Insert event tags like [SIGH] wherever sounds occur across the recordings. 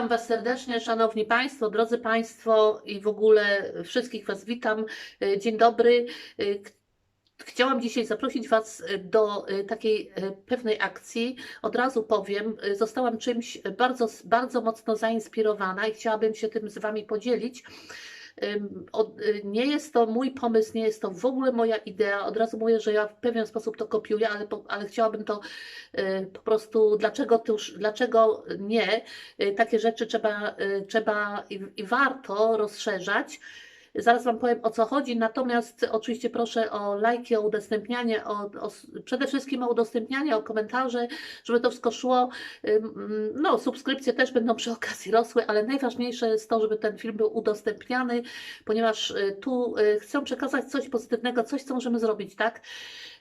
Witam Was serdecznie, Szanowni Państwo, drodzy Państwo i w ogóle wszystkich Was witam. E, Dzień dobry. E, Chciałam dzisiaj zaprosić Was do e, takiej e, pewnej akcji. Od razu powiem, zostałam czymś bardzo, bardzo mocno zainspirowana i chciałabym się tym z Wami podzielić. Y, Nie jest to mój pomysł, nie jest to w ogóle moja idea. Od razu mówię, że ja w pewien sposób to kopiuję, ale, ale chciałabym to y, po prostu, dlaczego, tuż, dlaczego nie? Y, Takie rzeczy trzeba, trzeba i, i warto rozszerzać. Zaraz Wam powiem o co chodzi, natomiast oczywiście proszę o lajki, o udostępnianie, o, o, przede wszystkim o udostępnianie, o komentarze, żeby to wszystko szło. No, subskrypcje też będą przy okazji rosły, ale najważniejsze jest to, żeby ten film był udostępniany, ponieważ y, tu y, chcę przekazać coś pozytywnego, coś, co możemy zrobić, tak?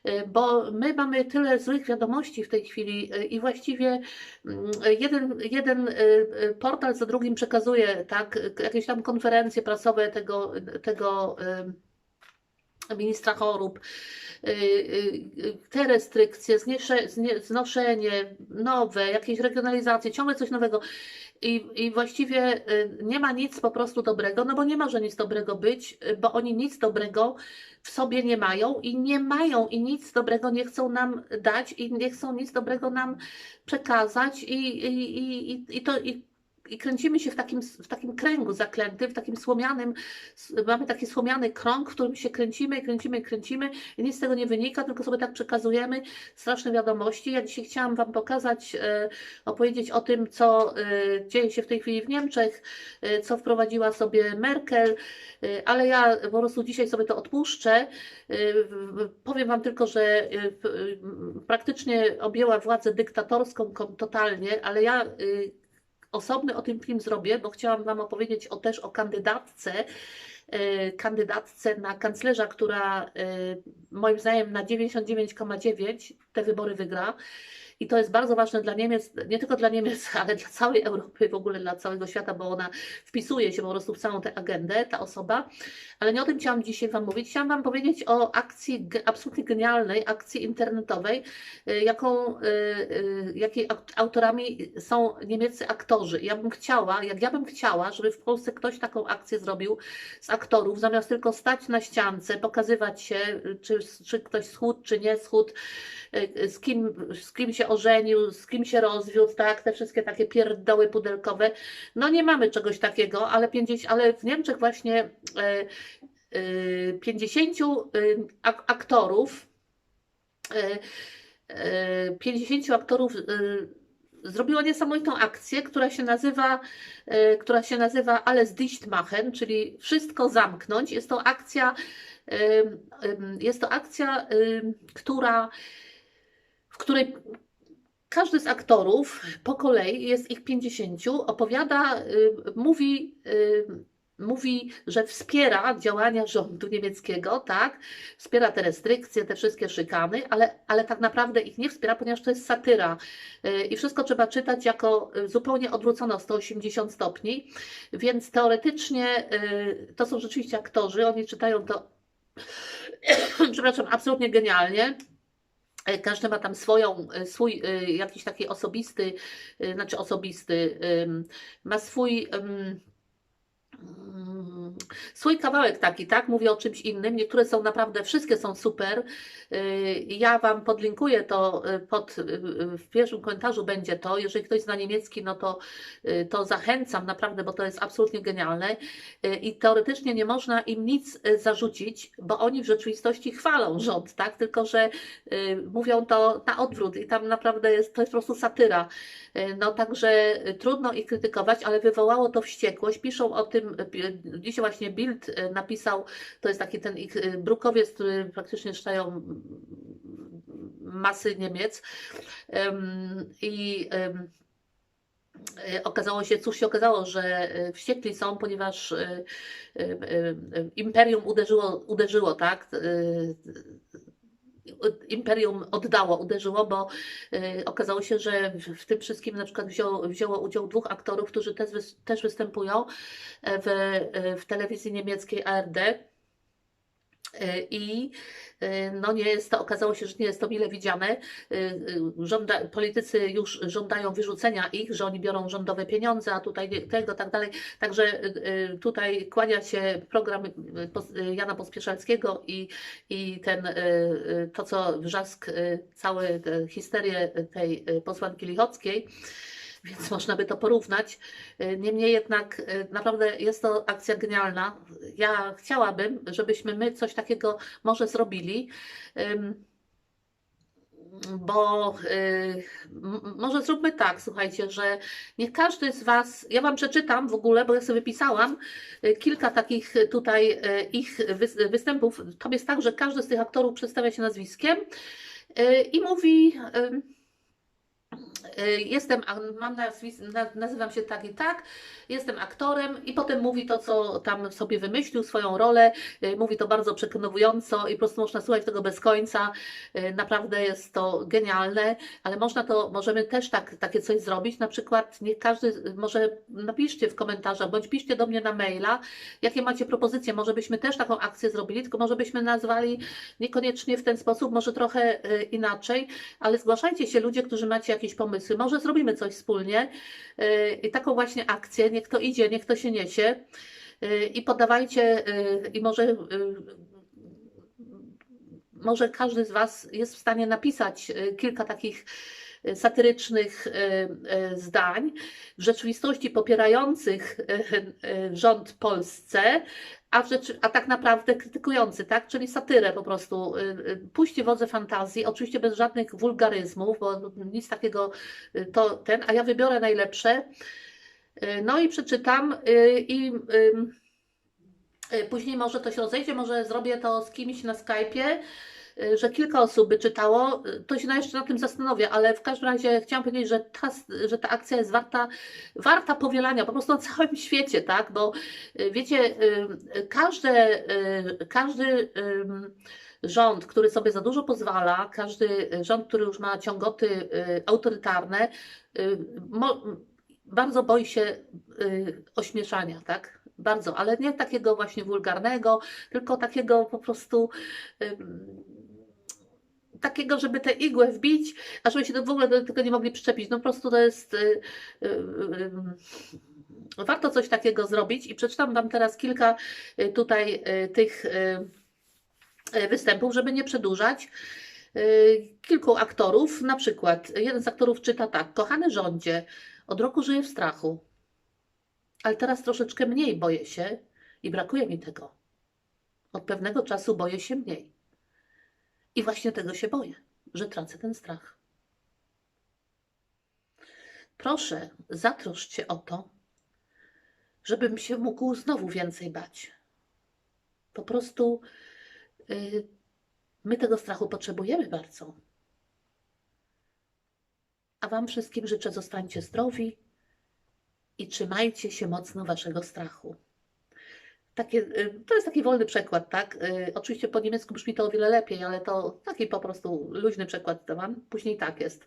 Y, Bo my mamy tyle złych wiadomości w tej chwili y, i właściwie mm, jeden, jeden y, portal za drugim przekazuje, tak, jakieś tam konferencje prasowe tego, tego ministra chorób, y, y, te restrykcje, znoszenie, nowe, jakieś regionalizacje, ciągle coś nowego. I, I właściwie y, nie ma nic po prostu dobrego, no bo nie może nic dobrego być, bo oni nic dobrego w sobie nie mają i nie mają i nic dobrego nie chcą nam dać i nie chcą nic dobrego nam przekazać i, i, i- i to i, i kręcimy się w takim, w takim kręgu zaklętym, w takim słomianym, mamy taki słomiany krąg, w którym się kręcimy kręcimy kręcimy i nic z tego nie wynika, tylko sobie tak przekazujemy straszne wiadomości. Ja dzisiaj chciałam Wam pokazać, e, opowiedzieć o tym, co e, dzieje się w tej chwili w Niemczech, e, co wprowadziła sobie Merkel, ale ja po prostu dzisiaj sobie to odpuszczę. Powiem Wam tylko, że praktycznie objęła władzę dyktatorską totalnie, ale ja osobny o tym film zrobię, bo chciałam Wam opowiedzieć o, też o kandydatce, e, kandydatce na kanclerza, która e, moim zdaniem na 99,9 te wybory wygra. I to jest bardzo ważne dla Niemiec, nie tylko dla Niemiec, [LAUGHS] ale dla całej Europy, w ogóle dla całego świata, bo ona wpisuje się po prostu w całą tę agendę, ta osoba. Ale nie o tym chciałam dzisiaj Wam mówić. Chciałam Wam powiedzieć o akcji, absolutnie genialnej akcji internetowej, y, jaką, y, y, jakiej aut- autorami są niemieccy aktorzy. Ja bym chciała, jak ja bym chciała, żeby w Polsce ktoś taką akcję zrobił z aktorów, zamiast tylko stać na ściance, pokazywać się, czy, czy ktoś schudł, czy nie schudł, z kim, z kim się ożenił, z kim się rozwiódł, tak, te wszystkie takie pierdoły pudelkowe. No nie mamy czegoś takiego, ale, 50, ale w Niemczech właśnie e, e, 50 y, ak- aktorów, e, e, 50 aktorów y, zrobiło niesamowitą akcję, która się nazywa, e, która się nazywa Alles dicht machen, czyli wszystko zamknąć. Jest to akcja, em, jest to akcja, która, w której każdy z aktorów po kolei, jest ich 50, opowiada, y, mówi, y, mówi, że wspiera działania rządu niemieckiego, tak? Wspiera te restrykcje, te wszystkie szykany, ale, ale tak naprawdę ich nie wspiera, ponieważ to jest satyra. Y, I wszystko trzeba czytać jako zupełnie odwrócone o 180 stopni. Więc teoretycznie to są rzeczywiście aktorzy, oni czytają to, [COUGHS] przepraszam, absolutnie genialnie. E, Każdy ma tam swoją, e, swój e, jakiś taki osobisty, znaczy osobisty, ma swój, swój kawałek taki, tak? Mówię o czymś innym. Niektóre są naprawdę, wszystkie są super. Y, Ja Wam podlinkuję to y, pod, y, w pierwszym komentarzu będzie to. Jeżeli ktoś zna niemiecki, no to, to zachęcam naprawdę, bo to jest absolutnie genialne. I teoretycznie nie można im nic zarzucić, bo oni w rzeczywistości chwalą rząd, tak? Tylko, że mówią to na odwrót i tam naprawdę jest, to jest po prostu satyra. No także trudno ich krytykować, ale wywołało to wściekłość. Piszą o tym, dzisiaj właśnie Bild y, napisał, to jest taki ten ich y, brukowiec, który praktycznie czytają masy Niemiec. I y, okazało się, cóż się okazało, że wściekli są, ponieważ imperium uderzyło, uderzyło tak? Imperium oddało, uderzyło, bo y, okazało się, że w, tym wszystkim na przykład wzięło, wzięło udział dwóch aktorów, którzy też, też występują w, w telewizji niemieckiej ARD. E, I e, no nie jest to, okazało się, że nie jest to mile widziane. E, Żąda, politycy już żądają wyrzucenia ich, że oni biorą rządowe pieniądze, a tutaj tego, tak dalej. Także tutaj kłania się program Jana Pospieszalskiego i, i ten, to co wrzask, e, tę histerię tej posłanki Lichockiej. Więc można by to porównać. E, Niemniej jednak e, naprawdę jest to akcja genialna. Ja chciałabym, żebyśmy my coś takiego może zrobili. Bo m- może zróbmy tak, słuchajcie, że niech każdy z Was, ja Wam przeczytam w ogóle, bo ja sobie wypisałam kilka takich tutaj ich wys- występów. To jest tak, że każdy z tych aktorów przedstawia się nazwiskiem i mówi. Jestem, a- mam nazwis- na- nazywam się tak i tak, jestem aktorem i potem mówi to, co tam sobie wymyślił, swoją rolę, y, mówi to bardzo przekonująco i po prostu można słuchać tego bez końca. Y, Naprawdę jest to genialne, ale można to, możemy też tak, takie coś zrobić, na przykład niech każdy, może napiszcie w komentarzach, bądź piszcie do mnie na maila, jakie macie propozycje, może byśmy też taką akcję zrobili, tylko może byśmy nazwali niekoniecznie w ten sposób, może trochę y, inaczej, ale zgłaszajcie się ludzie, którzy macie jakieś pomysły. Może zrobimy coś wspólnie yy, i taką właśnie akcję. Niech to idzie, niech to się niesie yy, i podawajcie yy, i może. Może każdy z Was jest w stanie napisać kilka takich satyrycznych zdań, w rzeczywistości popierających rząd Polsce, a, rzeczy, a tak naprawdę krytykujący, tak? Czyli satyrę po prostu. y, y, Puśćcie wodze fantazji, oczywiście bez żadnych wulgaryzmów, bo nic takiego y, to ten, a ja wybiorę najlepsze. No i przeczytam i później może to się rozejdzie, może zrobię to z kimś na Skype'ie, że kilka osób by czytało, to się na- jeszcze na tym zastanowię, ale w każdym razie chciałam powiedzieć, że ta, że ta akcja jest warta, warta powielania po prostu na całym świecie, tak? Bo y, wiecie, y, każde, y, każdy rząd, który sobie za dużo pozwala, każdy rząd, który już ma ciągoty autorytarne, bardzo boi się ośmieszania, tak? Bardzo, ale nie takiego właśnie wulgarnego, tylko takiego po prostu takiego, żeby tę igłę wbić, a żeby się to w ogóle do tego nie mogli przyczepić. No po prostu to jest. y, y, y, warto coś takiego zrobić i przeczytam Wam teraz kilka y, tutaj y, tych y, występów, żeby nie przedłużać. Kilku aktorów, na przykład jeden z aktorów czyta tak: Kochany rządzie, od roku żyję w strachu, ale teraz troszeczkę mniej boję się i brakuje mi tego. Od pewnego czasu boję się mniej. I właśnie tego się boję, że tracę ten strach. Proszę, zatroszcz o to, żebym się mógł znowu więcej bać. Po prostu y, my tego strachu potrzebujemy bardzo. A Wam wszystkim życzę, zostańcie zdrowi i trzymajcie się mocno Waszego strachu. Takie, y, to jest taki wolny przekład, tak? Y, Oczywiście po niemiecku brzmi to o wiele lepiej, ale to taki po prostu luźny przekład dałam. Później tak jest.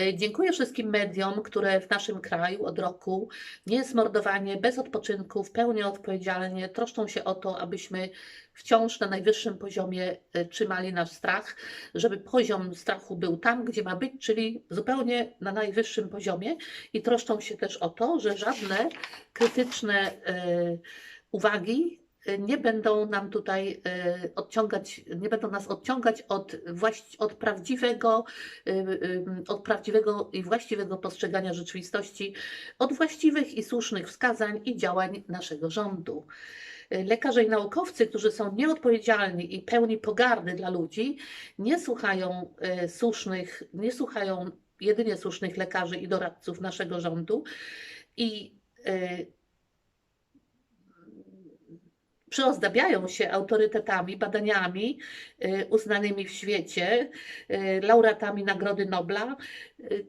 Y, Dziękuję wszystkim mediom, które w naszym kraju od roku niezmordowanie, bez odpoczynku, w pełni odpowiedzialnie troszczą się o to, abyśmy wciąż na najwyższym poziomie y, trzymali nasz strach, żeby poziom strachu był tam, gdzie ma być, czyli zupełnie na najwyższym poziomie. I troszczą się też o to, że żadne krytyczne y, uwagi nie będą nam tutaj y, odciągać, nie będą nas odciągać od, właści- od prawdziwego, y, y, od prawdziwego i właściwego postrzegania rzeczywistości, od właściwych i słusznych wskazań i działań naszego rządu. Lekarze i naukowcy, którzy są nieodpowiedzialni i pełni pogardy dla ludzi, nie słuchają słusznych, nie słuchają jedynie słusznych lekarzy i doradców naszego rządu i przyozdabiają się autorytetami, badaniami y, uznanymi w świecie, y, laureatami Nagrody Nobla. Y,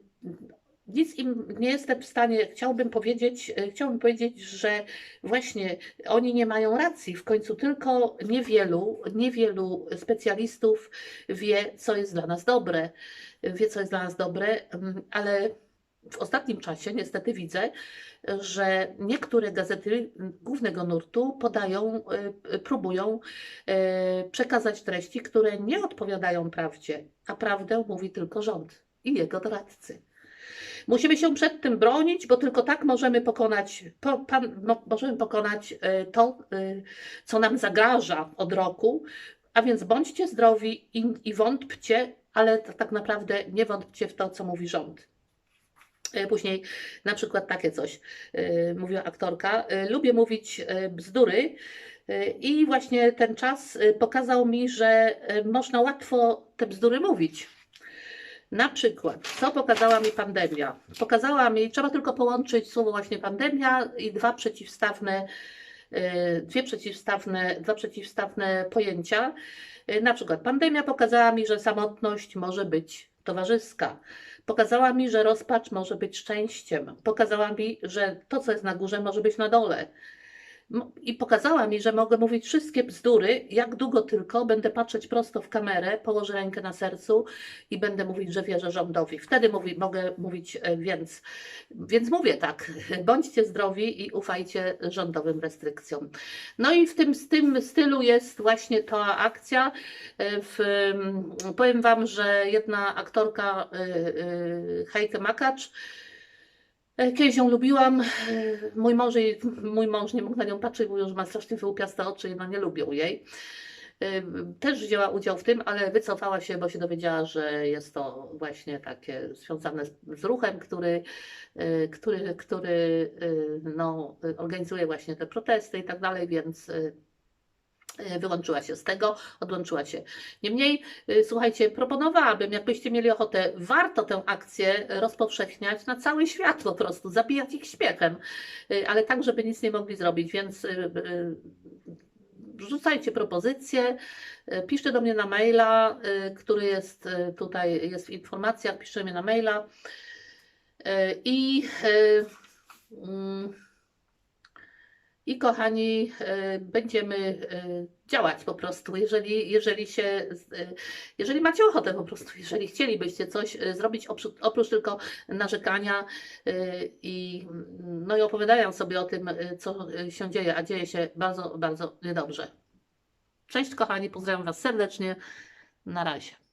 Nic im nie jestem w stanie, chciałbym powiedzieć, chciałbym powiedzieć, że właśnie oni nie mają racji. W końcu tylko niewielu, niewielu specjalistów wie, co jest dla nas dobre. Wie, co jest dla nas dobre, mm, ale w ostatnim czasie niestety widzę, że niektóre gazety głównego nurtu podają, y, próbują y, przekazać treści, które nie odpowiadają prawdzie, a prawdę mówi tylko rząd i jego doradcy. Musimy się przed tym bronić, bo tylko tak możemy pokonać, po, pan, mo, możemy pokonać y, to, y, co nam zagraża od roku. A więc bądźcie zdrowi i, i wątpcie, ale tak naprawdę nie wątpcie w to, co mówi rząd. Y, Później na przykład takie coś, y, mówiła aktorka. y, Lubię mówić bzdury i właśnie ten czas pokazał mi, że można łatwo te bzdury mówić. Na przykład, co pokazała mi pandemia? Pokazała mi, trzeba tylko połączyć słowo właśnie pandemia i dwa przeciwstawne, dwie przeciwstawne, dwa przeciwstawne pojęcia. Na przykład, pandemia pokazała mi, że samotność może być towarzyska. Pokazała mi, że rozpacz może być szczęściem. Pokazała mi, że to, co jest na górze, może być na dole. I pokazała mi, że mogę mówić wszystkie bzdury, jak długo tylko będę patrzeć prosto w kamerę, położę rękę na sercu i będę mówić, że wierzę rządowi. Wtedy mówi, mogę mówić e, więc. Więc mówię tak, bądźcie zdrowi i ufajcie rządowym restrykcjom. No i w tym, z tym stylu jest właśnie ta akcja. E, W, powiem Wam, że jedna aktorka, e, Heike Makacz, Kiedyś ją lubiłam. e, Mój mąż, jej- mój mąż nie mógł na nią patrzeć, mówił, że ma strasznie wyłupiaste oczy no nie lubią jej. E, Też wzięła udział w tym, ale wycofała się, bo się dowiedziała, że jest to właśnie takie związane z, ruchem, który, e, który, który e, no, organizuje właśnie te protesty i tak dalej, więc e, e, wyłączyła się z tego, odłączyła się. Niemniej, y, słuchajcie, proponowałabym, jakbyście mieli ochotę, warto tę akcję rozpowszechniać na cały świat po prostu, zabijać ich śmiechem, Y, ale tak, żeby nic nie mogli zrobić, więc rzucajcie propozycje, piszcie do mnie na maila, który jest tutaj, jest w informacjach, piszcie mnie na maila i y, mm, i kochani, y, będziemy y, działać po prostu, jeżeli, jeżeli się, y, jeżeli macie ochotę po prostu, jeżeli chcielibyście coś zrobić oprócz, oprócz tylko narzekania i, no i opowiadają sobie o tym, co się dzieje, a dzieje się bardzo, bardzo niedobrze. Cześć kochani, pozdrawiam Was serdecznie, na razie.